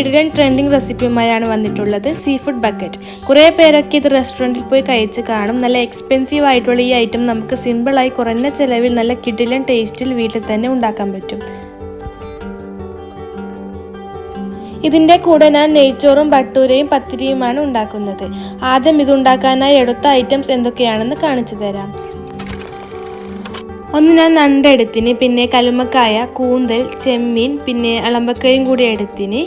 കിടിലൻ ട്രെൻഡിങ് റെസിപ്പിയുമായാണ് വന്നിട്ടുള്ളത്. Sea food bucket. കുറേ പേരൊക്കെ ഇത് റെസ്റ്റോറന്റിൽ പോയി കഴിച്ച് കാണും. നല്ല എക്സ്പെൻസീവ് ആയിട്ടുള്ള ഈ ഐറ്റം നമുക്ക് സിമ്പിളായി കുറഞ്ഞ ചിലവിൽ നല്ല കിടിലൻ ടേസ്റ്റിൽ വീട്ടിൽ തന്നെ ഉണ്ടാക്കാൻ പറ്റും. ഇതിന്റെ കൂടെ ഞാൻ നെയ്ച്ചോറും ബട്ടൂരയും പത്തിരിയുമാണ് ഉണ്ടാക്കുന്നത്. ആദ്യം ഇതുണ്ടാക്കാനായി എടുത്ത ഐറ്റംസ് എന്തൊക്കെയാണെന്ന് കാണിച്ചു തരാം. ഒന്ന് ഞാൻ നണ്ട് എടുത്തിന് പിന്നെ കലുമക്കായ കൂന്തൽ ചെമ്മീൻ പിന്നെ അളമ്പക്കയും കൂടി എടുത്തിന്.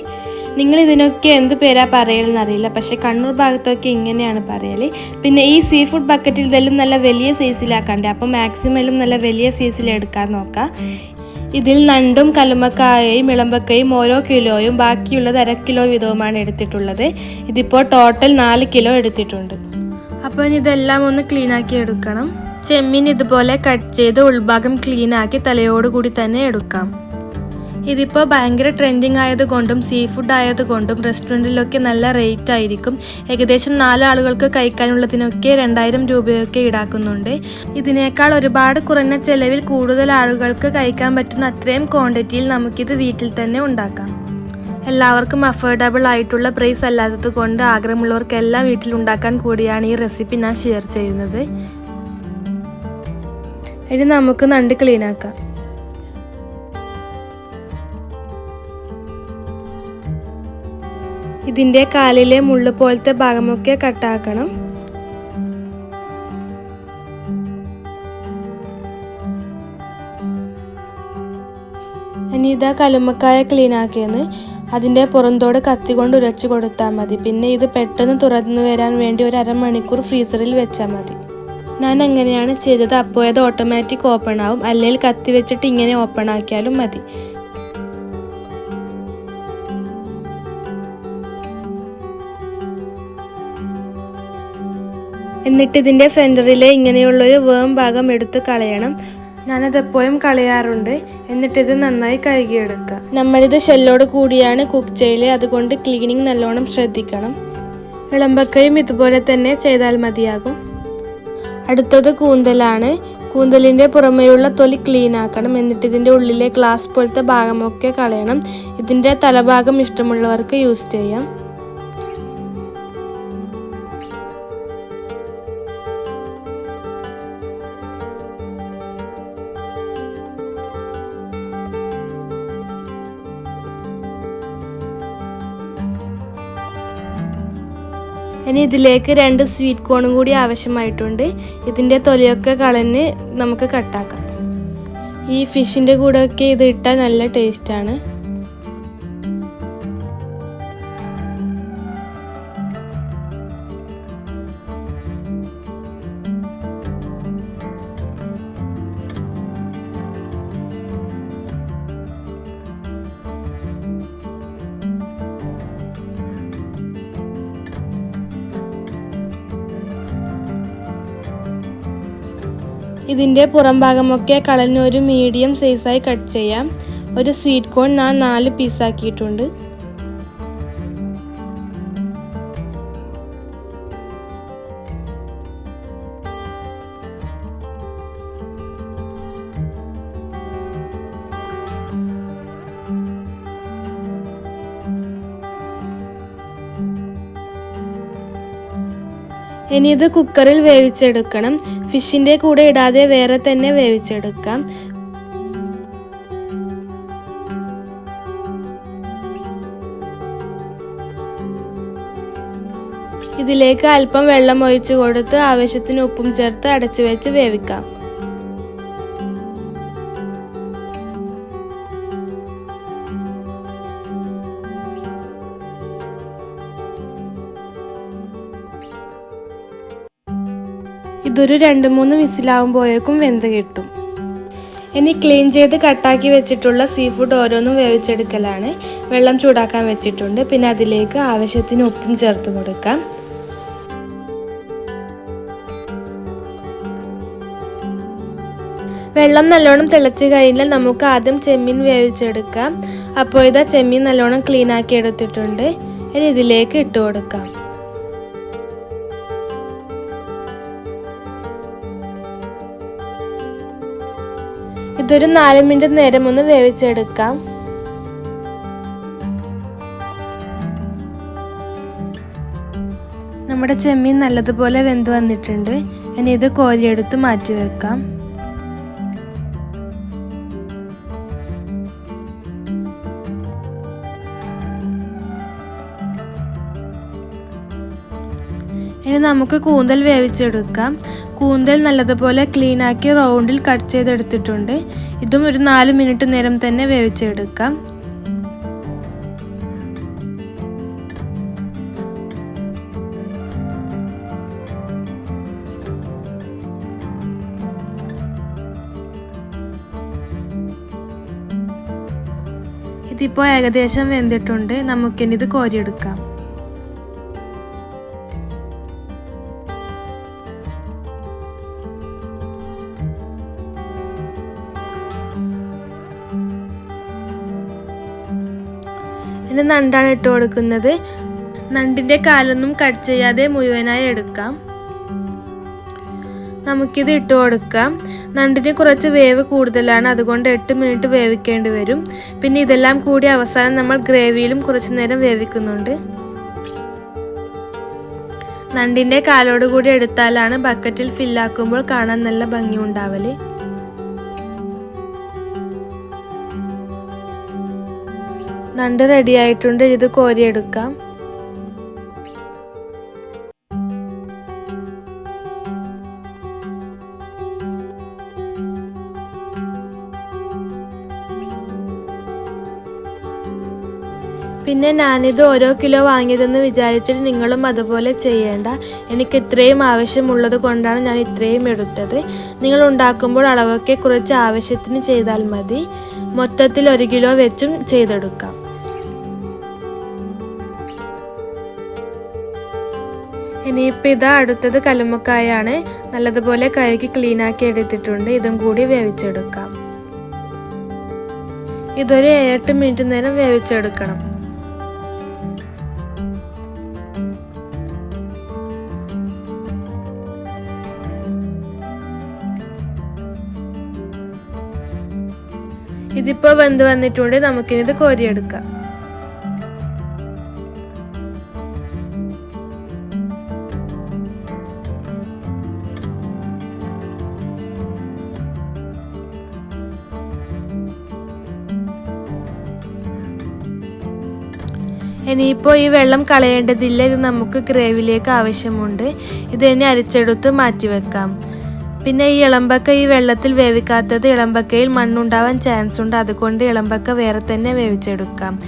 നിങ്ങൾ ഇതിനൊക്കെ എന്ത് പേരാ പറയലെന്നറിയില്ല. പക്ഷേ കണ്ണൂർ ഭാഗത്തൊക്കെ ഇങ്ങനെയാണ് പറയൽ പിന്നെ ഈ സീ ഫുഡ് ബക്കറ്റിൽ ഇതെല്ലാം നല്ല വലിയ സൈസിലാക്കണ്ടേ അപ്പോൾ മാക്സിമം നല്ല വലിയ സൈസിൽ എടുക്കാൻ നോക്കാം. ഇതിൽ നണ്ടും കലുമക്കായയും ഇളമ്പക്കയും ഓരോ കിലോയും ബാക്കിയുള്ളത് അര കിലോ വീതവുമാണ് എടുത്തിട്ടുള്ളത്. ഇതിപ്പോൾ ടോട്ടൽ നാല് കിലോ എടുത്തിട്ടുണ്ട്. അപ്പോൾ ഇനി ഇതെല്ലാം ഒന്ന് ക്ലീൻ ആക്കി എടുക്കണം. ചെമ്മീൻ ഇതുപോലെ കട്ട് ചെയ്ത് ഉൾഭാഗം ക്ലീനാക്കി തലയോടുകൂടി തന്നെ എടുക്കാം. ഇതിപ്പോൾ ഭയങ്കര ട്രെൻഡിങ് ആയതുകൊണ്ടും സീ ഫുഡ് ആയതുകൊണ്ടും റെസ്റ്റോറന്റിലൊക്കെ നല്ല റേറ്റ് ആയിരിക്കും. ഏകദേശം നാലാളുകൾക്ക് കഴിക്കാനുള്ളതിനൊക്കെ രണ്ടായിരം രൂപയൊക്കെ ഈടാക്കുന്നുണ്ട്. ഇതിനേക്കാൾ ഒരുപാട് കുറഞ്ഞ ചെലവിൽ കൂടുതൽ ആളുകൾക്ക് കഴിക്കാൻ പറ്റുന്ന അത്രയും ക്വാണ്ടിറ്റിയിൽ നമുക്കിത് വീട്ടിൽ തന്നെ ഉണ്ടാക്കാം. എല്ലാവർക്കും അഫോർഡബിൾ ആയിട്ടുള്ള പ്രൈസ് അല്ലാത്തത് കൊണ്ട് ആഗ്രഹമുള്ളവർക്കെല്ലാം വീട്ടിൽ ഉണ്ടാക്കാൻ കൂടിയാണ് ഈ റെസിപ്പി ഞാൻ ഷെയർ ചെയ്യുന്നത്. ഇനി നമുക്ക് നണ്ട് ക്ലീൻ ഇതിന്റെ കാലിലെ മുള്ള് പോലത്തെ ഭാഗമൊക്കെ കട്ടാക്കണം. ഇനി ഇതാ കലുമക്കായ ക്ലീൻ ആക്കിയെന്ന്. അതിന്റെ പുറന്തോട് കത്തി കൊണ്ട് ഉരച്ചു കൊടുത്താൽ മതി. പിന്നെ ഇത് പെട്ടെന്ന് തുറന്നു വരാൻ വേണ്ടി ഒരു അരമണിക്കൂർ ഫ്രീസറിൽ വെച്ചാൽ മതി. ഞാൻ അങ്ങനെയാണ് ചെയ്തത്. അപ്പോൾ അത് ഓട്ടോമാറ്റിക് ഓപ്പൺ ആവും. അല്ലെങ്കിൽ കത്തി വെച്ചിട്ട് ഇങ്ങനെ ഓപ്പൺ ആക്കിയാലും മതി. എന്നിട്ട് ഇതിന്റെ സെന്ററിലെ ഇങ്ങനെയുള്ളൊരു വേം ഭാഗം എടുത്ത് കളയണം. ഞാനത് എപ്പോഴും കളയാറുണ്ട്. എന്നിട്ടിത് നന്നായി കഴുകിയെടുക്കുക. നമ്മളിത് ഷെല്ലോട് കൂടിയാണ് കുക്ക് ചെയ്യൽ. അതുകൊണ്ട് ക്ലീനിങ് നല്ലോണം ശ്രദ്ധിക്കണം. ഇളമ്പക്കയും ഇതുപോലെ തന്നെ ചെയ്താൽ മതിയാകും. അടുത്തത് കൂന്തലാണ്. കൂന്തലിന്റെ പുറമെയുള്ള തൊലി ക്ലീൻ ആക്കണം. എന്നിട്ട് ഇതിന്റെ ഉള്ളിലെ ഗ്ലാസ് പോലത്തെ ഭാഗമൊക്കെ കളയണം. ഇതിന്റെ തലഭാഗം ഇഷ്ടമുള്ളവർക്ക് യൂസ് ചെയ്യാം. ഇനി ഇതിലേക്ക് രണ്ട് സ്വീറ്റ് കോണും കൂടി ആവശ്യമായിട്ടുണ്ട്. ഇതിന്റെ തൊലിയൊക്കെ കളഞ്ഞ് നമുക്ക് കട്ടാക്കാം ഈ ഫിഷിന്റെ കൂടെയൊക്കെ ഇത് ഇട്ടാൽ നല്ല ടേസ്റ്റാണ് ഇതിന്റെ പുറം ഭാഗമൊക്കെ കളഞ്ഞ് ഒരു മീഡിയം സൈസായി കട്ട് ചെയ്യാം. ഒരു സ്വീറ്റ് കോൺ ഞാൻ നാല് പീസാക്കിയിട്ടുണ്ട് ഇനി ഇത് കുക്കറിൽ വേവിച്ചെടുക്കണം. ഫിഷിന്റെ കൂടെ ഇടാതെ വേറെ തന്നെ വേവിച്ചെടുക്കാം. ഇതിലേക്ക് അല്പം വെള്ളം ഒഴിച്ചു കൊടുത്ത് ആവശ്യത്തിന് ഉപ്പും ചേർത്ത് അടച്ചു വെച്ച് വേവിക്കാം. ഇതൊരു രണ്ട് മൂന്ന് വിസിലാവുമ്പോഴേക്കും വെന്ത് കിട്ടും. ഇനി ക്ലീൻ ചെയ്ത് കട്ടാക്കി വെച്ചിട്ടുള്ള സീ ഫുഡ് ഓരോന്നും വേവിച്ചെടുക്കലാണ്. വെള്ളം ചൂടാക്കാൻ വെച്ചിട്ടുണ്ട്. പിന്നെ അതിലേക്ക് ആവശ്യത്തിന് ഉപ്പും ചേർത്ത് കൊടുക്കാം. വെള്ളം നല്ലോണം തിളച്ച് കഴിഞ്ഞാൽ നമുക്ക് ആദ്യം ചെമ്മീൻ വേവിച്ചെടുക്കാം. അപ്പോൾ ഇതാ ചെമ്മീൻ നല്ലോണം ക്ലീൻ ആക്കി എടുത്തിട്ടുണ്ട്. ഇനി ഇതിലേക്ക് ഇട്ട് കൊടുക്കാം. ഇതൊരു നാല് മിനിറ്റ് നേരം ഒന്ന് വേവിച്ചെടുക്കാം. നമ്മുടെ ചെമ്മീൻ നല്ലതുപോലെ വെന്ത് വന്നിട്ടുണ്ട്. ഇനി ഇത് കോരിയെടുത്ത് മാറ്റി വെക്കാം. ഇനി നമുക്ക് കൂന്തൽ വേവിച്ചെടുക്കാം. കൂന്തൽ നല്ലതുപോലെ ക്ലീൻ ആക്കി റൗണ്ടിൽ കട്ട് ചെയ്തെടുത്തിട്ടുണ്ട്. ഇതും ഒരു നാല് മിനിറ്റ് നേരം തന്നെ വേവിച്ചെടുക്കാം. ഇതിപ്പോൾ ഏകദേശം വെന്തിട്ടുണ്ട്. നമുക്കിനി ഇത് കോരിയെടുക്കാം. ഇനി നണ്ടാണ് ഇട്ട് കൊടുക്കുന്നത്. നണ്ടിന്റെ കാലൊന്നും കട്ട് ചെയ്യാതെ മുഴുവനായി എടുക്കാം. നമുക്കിത് ഇട്ട് കൊടുക്കാം. നണ്ടിന് കുറച്ച് വേവ് കൂടുതലാണ്. അതുകൊണ്ട് എട്ട് മിനിറ്റ് വേവിക്കേണ്ടി വരും. പിന്നെ ഇതെല്ലാം കൂടി അവസാനം നമ്മൾ ഗ്രേവിയിലും കുറച്ച് നേരം വേവിക്കുന്നുണ്ട്. നണ്ടിന്റെ കാലോട് കൂടി എടുത്താലാണ് ബക്കറ്റിൽ ഫില്ലാക്കുമ്പോൾ കാണാൻ നല്ല ഭംഗി ഉണ്ടാവൽ നണ്ട് റെഡി ആയിട്ടുണ്ട്. ഇത് കോരിയെടുക്കാം. പിന്നെ ഞാനിത് ഓരോ കിലോ വാങ്ങിയതെന്ന് വിചാരിച്ചിട്ട് നിങ്ങളും അതുപോലെ ചെയ്യേണ്ട. എനിക്ക് ഇത്രയും ആവശ്യമുള്ളത് കൊണ്ടാണ് ഞാൻ ഇത്രയും എടുത്തത്. നിങ്ങൾ ഉണ്ടാക്കുമ്പോൾ അളവൊക്കെ കുറച്ച് ആവശ്യത്തിന് ചെയ്താൽ മതി. മൊത്തത്തിൽ ഒരു കിലോ വെച്ചും ചെയ്തെടുക്കാം. ഇനിയിപ്പോൾ ഇതാ അടുത്തത് കല്ലുമ്മക്കായാണ്. നല്ലതുപോലെ കഴുകി ക്ലീനാക്കി എടുത്തിട്ടുണ്ട്. ഇതും കൂടി വേവിച്ചെടുക്കാം. ഇതൊരു ഏഴെട്ട് മിനിറ്റ് നേരം വേവിച്ചെടുക്കണം. ഇതിപ്പോൾ വെന്ത് വന്നിട്ടുണ്ട്. നമുക്കിനിത് കോരിയെടുക്കാം. ഇനിയിപ്പോൾ ഈ വെള്ളം കളയേണ്ടതില്ല ഇത് നമുക്ക് ഗ്രേവിലേക്ക് ആവശ്യമുണ്ട്. ഇത് തന്നെ അരിച്ചെടുത്ത് മാറ്റി വെക്കാം. പിന്നെ ഈ ഇളമ്പക്ക ഈ വെള്ളത്തിൽ വേവിക്കാത്തത് ഇളമ്പക്കയിൽ മണ്ണുണ്ടാവാൻ ചാൻസ് ഉണ്ട്. അതുകൊണ്ട് ഇളമ്പക്ക വേറെ തന്നെ വേവിച്ചെടുക്കാം.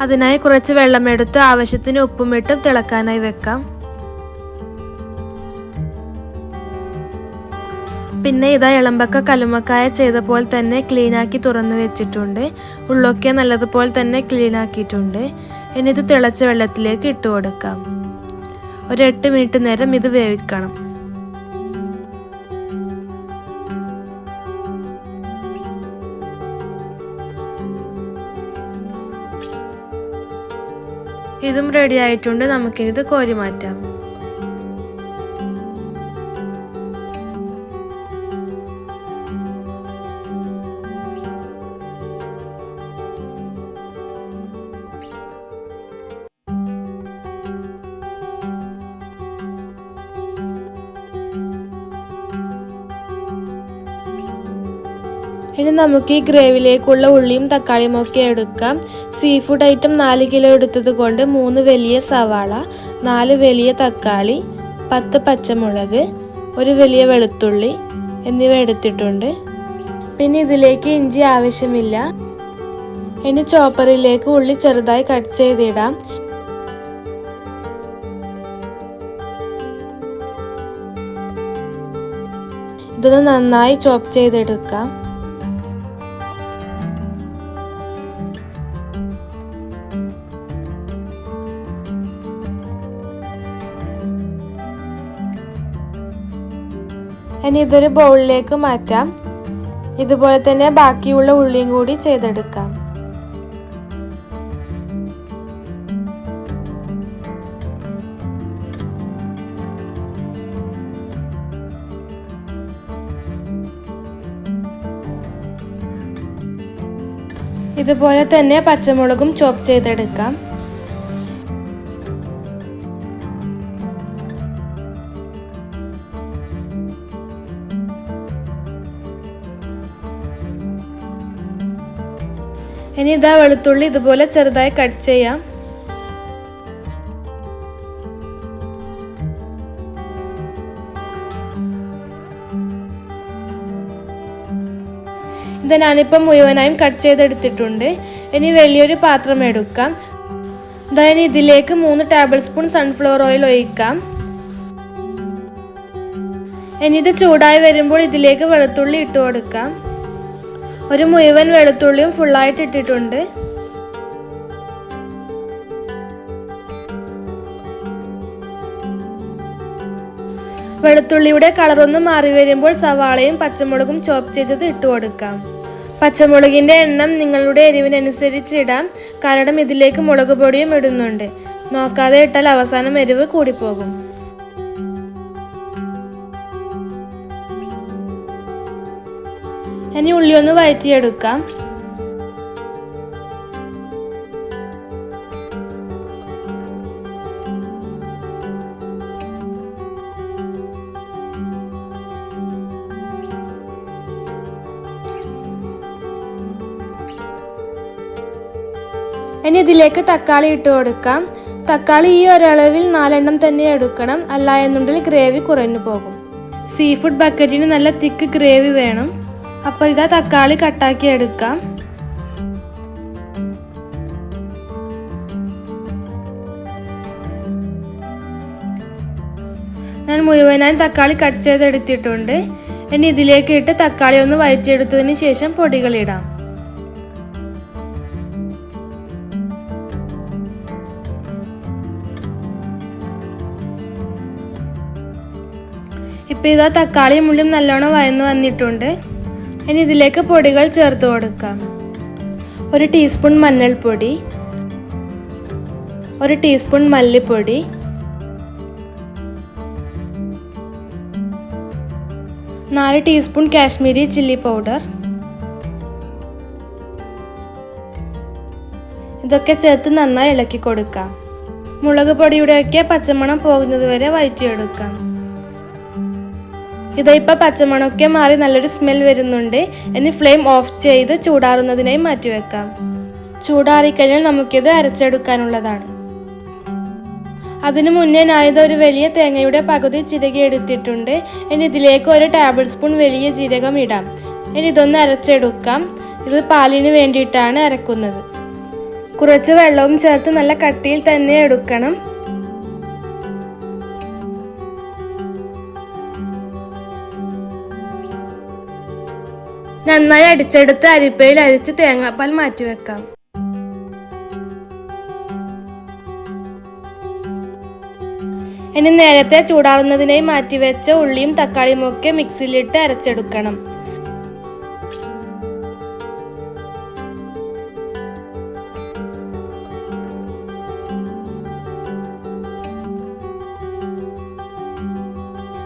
അതിനായി കുറച്ച് വെള്ളമെടുത്ത് ആവശ്യത്തിന് ഉപ്പുമിട്ടും തിളക്കാനായി വെക്കാം. പിന്നെ ഇതാ ഇളമ്പക്ക കലുമക്കായ ചെയ്ത പോലെ തന്നെ ക്ലീനാക്കി തുറന്നു വെച്ചിട്ടുണ്ട്. ഉള്ളൊക്കെ നല്ലതുപോലെ തന്നെ ക്ലീനാക്കിയിട്ടുണ്ട് ഇനി ഇത് തിളച്ച വെള്ളത്തിലേക്ക് ഇട്ട് കൊടുക്കാം. ഒരു എട്ട് മിനിറ്റ് നേരം ഇത് വേവിക്കണം. ഇതും റെഡി ആയിട്ടുണ്ട്. നമുക്കിത് കോരി മാറ്റാം. ഇനി നമുക്ക് ഈ ഗ്രേവിയിലേക്കുള്ള ഉള്ളിയും തക്കാളിയും ഒക്കെ എടുക്കാം. സീ ഫുഡ് ഐറ്റം നാല് കിലോ എടുത്തത് കൊണ്ട് മൂന്ന് വലിയ സവാള നാല് വലിയ തക്കാളി പത്ത് പച്ചമുളക് ഒരു വലിയ വെളുത്തുള്ളി എന്നിവ എടുത്തിട്ടുണ്ട്. പിന്നെ ഇതിലേക്ക് ഇഞ്ചി ആവശ്യമില്ല. ഇനി ചോപ്പറിലേക്ക് ഉള്ളി ചെറുതായി കട്ട് ചെയ്തിടാം. ഇതൊന്ന് നന്നായി ചോപ്പ് ചെയ്തെടുക്കാം. ഇനി ഇതൊരു ബൗളിലേക്ക് മാറ്റാം. ഇതുപോലെ തന്നെ ബാക്കിയുള്ള ഉള്ളിയും കൂടി ചെയ്തെടുക്കാം. ഇതുപോലെ തന്നെ പച്ചമുളകും ചോപ്പ് ചെയ്തെടുക്കാം. ഇനി ഇതാ വെളുത്തുള്ളി ഇതുപോലെ ചെറുതായി കട്ട് ചെയ്യാം. ഇത് ഞാനിപ്പം മുഴുവനായും കട്ട് ചെയ്തെടുത്തിട്ടുണ്ട്. ഇനി വലിയൊരു പാത്രം എടുക്കാം. അതായത് ഇതിലേക്ക് മൂന്ന് ടേബിൾ സ്പൂൺ സൺഫ്ലവർ ഓയിൽ ഒഴിക്കാം. ഇനി ഇത് ചൂടായി വരുമ്പോൾ ഇതിലേക്ക് വെളുത്തുള്ളി ഇട്ട് കൊടുക്കാം. ഒരു മുഴുവൻ വെളുത്തുള്ളിയും ഫുള്ളായിട്ട് ഇട്ടിട്ടുണ്ട്. വെളുത്തുള്ളിയുടെ കളറൊന്ന് മാറി വരുമ്പോൾ സവാളയും പച്ചമുളകും ചോപ്പ് ചെയ്തത് ഇട്ട് കൊടുക്കാം. പച്ചമുളകിന്റെ എണ്ണം നിങ്ങളുടെ എരിവിനനുസരിച്ച് ഇടാം. കാരണം ഇതിലേക്ക് മുളക് പൊടിയും ഇടുന്നുണ്ട്. നോക്കാതെ ഇട്ടാൽ അവസാനം എരിവ് കൂടിപ്പോകും. ഇനി ഉള്ളി ഒന്ന് വഴറ്റിയെടുക്കാം ഇനി ഇതിലേക്ക് തക്കാളി ഇട്ട് കൊടുക്കാം. തക്കാളി ഈ ഒരളവിൽ നാലെണ്ണം തന്നെ എടുക്കണം. അല്ല എന്നുണ്ടെങ്കിൽ ഗ്രേവി കുറഞ്ഞു പോകും. സീ ഫുഡ് ബക്കറ്റിന് നല്ല തിക്ക് ഗ്രേവി വേണം. അപ്പോൾ ഇതാ തക്കാളി കട്ടാക്കി എടുക്കാം. ഞാൻ മുഴുവനായി തക്കാളി കട്ട് ചെയ്തെടുത്തിട്ടുണ്ട്. ഇനി ഇതിലേക്ക് ഇട്ട് തക്കാളി ഒന്ന് വയറ്റിയെടുത്തതിന് ശേഷം പൊടികളിടാം ഇപ്പൊ ഇതാ തക്കാളിയും ഉള്ളിയും നല്ലോണം വയന്ന് വന്നിട്ടുണ്ട്. ഇനി ഇതിലേക്ക് പൊടികൾ ചേർത്ത് കൊടുക്കാം. ഒരു ടീസ്പൂൺ മഞ്ഞൾപ്പൊടി ഒരു ടീസ്പൂൺ മല്ലിപ്പൊടി നാല് ടീസ്പൂൺ കാശ്മീരി ചില്ലി പൗഡർ. ഇതൊക്കെ ചേർത്ത് നന്നായി ഇളക്കി കൊടുക്കാം. മുളക് പൊടിയുടെയൊക്കെ പച്ചമണം പോകുന്നത് വരെ വഴറ്റിയെടുക്കാം. ഇതിപ്പോൾ പച്ചമണമൊക്കെ മാറി നല്ലൊരു സ്മെൽ വരുന്നുണ്ട്. ഇനി ഫ്ലെയിം ഓഫ് ചെയ്ത് ചൂടാറുന്നതിനായി മാറ്റിവെക്കാം. ചൂടാറിക്കഴിഞ്ഞാൽ നമുക്കിത് അരച്ചെടുക്കാനുള്ളതാണ്. അതിനു മുന്നേ ഞാനിത് ഒരു വലിയ തേങ്ങയുടെ പകുതി ചിരകി എടുത്തിട്ടുണ്ട്. ഇനി ഇതിലേക്ക് ഒരു ടേബിൾ സ്പൂൺ വലിയ ജീരകം ഇടാം. ഇനി ഇതൊന്ന് അരച്ചെടുക്കാം. ഇത് പാലിന് വേണ്ടിയിട്ടാണ് അരക്കുന്നത്. കുറച്ച് വെള്ളവും ചേർത്ത് നല്ല കട്ടിയിൽ തന്നെ എടുക്കണം. നന്നായി അടിച്ചെടുത്ത് അരിപ്പയിൽ അരിച്ച് തേങ്ങാപ്പാൽ മാറ്റിവെക്കാം ഇനി നേരത്തെ ചൂടാറുന്നതിനായി മാറ്റിവെച്ച ഉള്ളിയും തക്കാളിയും ഒക്കെ മിക്സിയിലിട്ട് അരച്ചെടുക്കണം.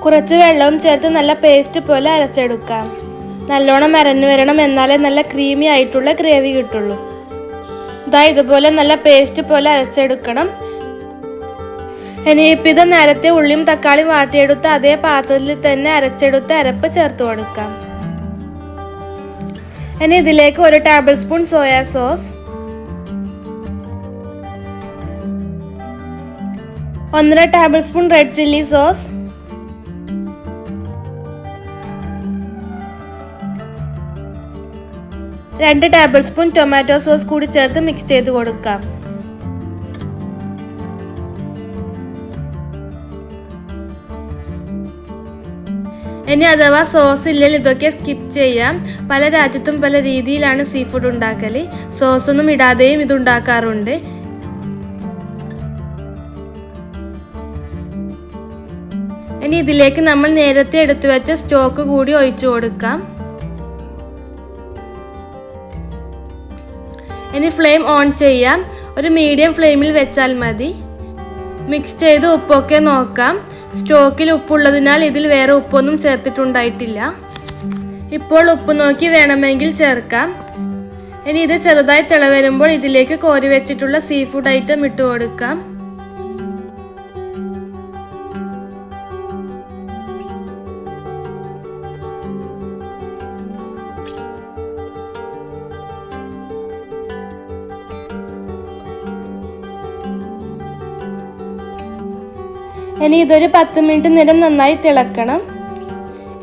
കുറച്ച് വെള്ളവും ചേർത്ത് നല്ല പേസ്റ്റ് പോലെ അരച്ചെടുക്കാം. നല്ലോണം അരഞ്ഞു വരണം എന്നാലേ നല്ല ക്രീമി ആയിട്ടുള്ള ഗ്രേവി കിട്ടുള്ളൂ. ഇതാ ഇതുപോലെ നല്ല പേസ്റ്റ് പോലെ അരച്ചെടുക്കണം. ഇനിയിപ്പോൾ ഇത് നേരത്തെ ഉള്ളിയും തക്കാളിയും വാട്ടിയെടുത്ത് അതേ പാത്രത്തിൽ തന്നെ അരച്ചെടുത്ത് അരപ്പ് ചേർത്ത് കൊടുക്കാം. ഇനി ഇതിലേക്ക് ഒരു ടേബിൾ സ്പൂൺ സോയാ സോസ് ഒന്നര table spoon red chilli sauce രണ്ട് ടേബിൾ സ്പൂൺ ടൊമാറ്റോ സോസ് കൂടി ചേർത്ത് മിക്സ് ചെയ്ത് കൊടുക്കാം. ഇനി അഥവാ സോസ് ഇല്ലെങ്കിൽ ഇതൊക്കെ സ്കിപ്പ് ചെയ്യാം. പല രാജ്യത്തും പല രീതിയിലാണ് സീ ഫുഡ് ഉണ്ടാക്കൽ സോസൊന്നും ഇടാതെയും ഇത് ഉണ്ടാക്കാറുണ്ട്. ഇനി ഇതിലേക്ക് നമ്മൾ നേരത്തെ എടുത്തു വെച്ച സ്റ്റോക്ക് കൂടി ഒഴിച്ചു കൊടുക്കാം. ഇനി ഫ്ലെയിം ഓൺ ചെയ്യാം. ഒരു മീഡിയം ഫ്ലെയിമിൽ വെച്ചാൽ മതി. മിക്സ് ചെയ്ത് ഉപ്പൊക്കെ നോക്കാം. സ്റ്റോക്കിൽ ഉപ്പുള്ളതിനാൽ ഇതിൽ വേറെ ഉപ്പൊന്നും ചേർത്തിട്ടുണ്ടായിട്ടില്ല. ഇപ്പോൾ ഉപ്പ് നോക്കി വേണമെങ്കിൽ ചേർക്കാം. ഇനി ഇത് ചെറുതായി തിള വരുമ്പോൾ ഇതിലേക്ക് കോരി വെച്ചിട്ടുള്ള സീ ഫുഡ് ഐറ്റം ഇട്ട് കൊടുക്കാം. ഇനി ഇതൊരു പത്ത് മിനിറ്റ് നേരം നന്നായി തിളക്കണം.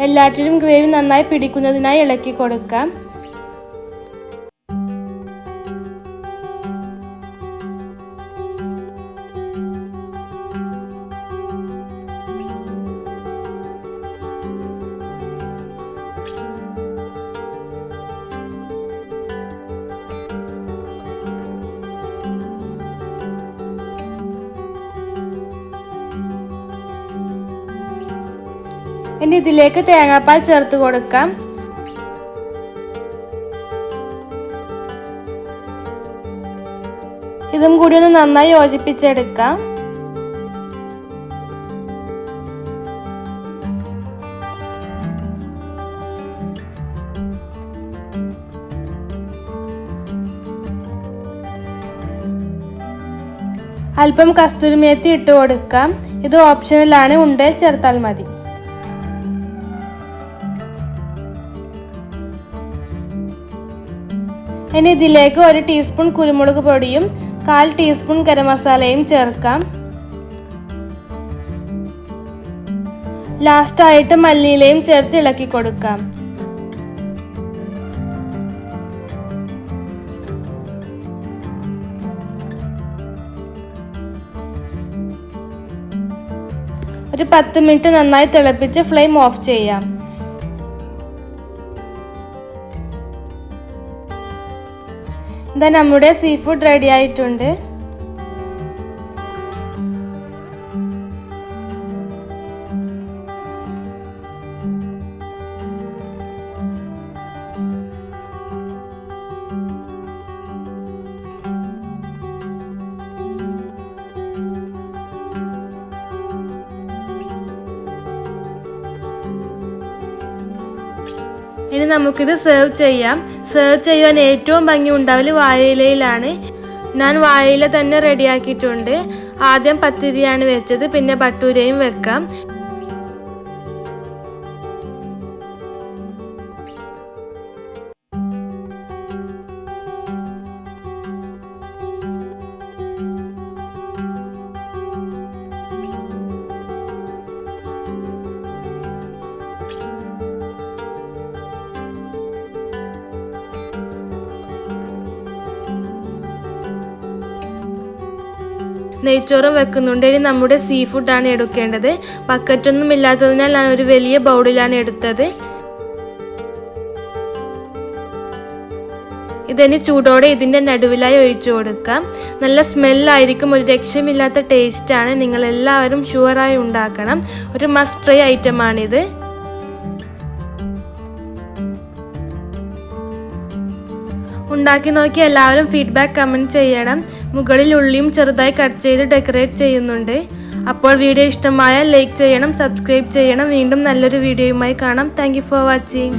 എല്ലാറ്റിലും ഗ്രേവി നന്നായി പിടിക്കുന്നതിനായി ഇളക്കി കൊടുക്കാം. ഇനി ഇതിലേക്ക് തേങ്ങാപ്പാൽ ചേർത്ത് കൊടുക്കാം. ഇതും കൂടി ഒന്ന് നന്നായി യോജിപ്പിച്ചെടുക്കാം. അല്പം കസ്തൂരിമേത്തി ഇട്ട് കൊടുക്കാം. ഇത് ഓപ്ഷനിലാണ് ഉണ്ടയിൽ ചേർത്താൽ മതി. ഇനി ഇതിലേക്ക് ഒരു ടീസ്പൂൺ കുരുമുളക് പൊടിയും കാൽ ടീസ്പൂൺ ഗരം മസാലയും ചേർക്കാം. ലാസ്റ്റായിട്ട് മല്ലിയിലയും ചേർത്ത് ഇളക്കി കൊടുക്കാം. ഒരു പത്ത് മിനിറ്റ് നന്നായി തിളപ്പിച്ച് ഫ്ലെയിം ഓഫ് ചെയ്യാം. ഇതാ നമ്മുടെ സീ ഫുഡ് റെഡി ആയിട്ടുണ്ട്. ഇനി നമുക്കിത് സെർവ് ചെയ്യാം. സെർവ് ചെയ്യാൻ ഏറ്റവും ഭംഗി ഉണ്ടാവൽ വാഴയിലയിലാണ്. ഞാൻ വാഴയില തന്നെ റെഡിയാക്കിയിട്ടുണ്ട് ആദ്യം പത്തിരിയാണ് വെച്ചത് പിന്നെ ഭട്ടൂരയും വെക്കാം. നെയ്ച്ചോറും വെക്കുന്നുണ്ട്. ഇനി നമ്മുടെ സീ ഫുഡാണ് എടുക്കേണ്ടത്. ബക്കറ്റൊന്നും ഇല്ലാത്തതിനാൽ ഞാൻ ഒരു വലിയ ബൗളിലാണ് എടുത്തത്. ഇതിന് ചൂടോടെ ഇതിന്റെ നടുവിലായി ഒഴിച്ചു കൊടുക്കാം. നല്ല സ്മെല്ലായിരിക്കും ഒരു രക്ഷമില്ലാത്ത ടേസ്റ്റാണ് നിങ്ങളെല്ലാവരും ഷുവറായി ഉണ്ടാക്കണം. ഒരു മസ്റ്റ് ട്രൈ ഐറ്റമാണിത് ഉണ്ടാക്കി നോക്കി എല്ലാവരും ഫീഡ്ബാക്ക് കമന്റ് ചെയ്യണം. മുകളിൽ ഉള്ളിയും ചെറുതായി കട്ട് ചെയ്ത് ഡെക്കറേറ്റ് ചെയ്യുന്നുണ്ട്. അപ്പോൾ വീഡിയോ ഇഷ്ടമായാൽ ലൈക്ക് ചെയ്യണം സബ്സ്ക്രൈബ് ചെയ്യണം. വീണ്ടും നല്ലൊരു വീഡിയോയുമായി കാണാം. Thank for watching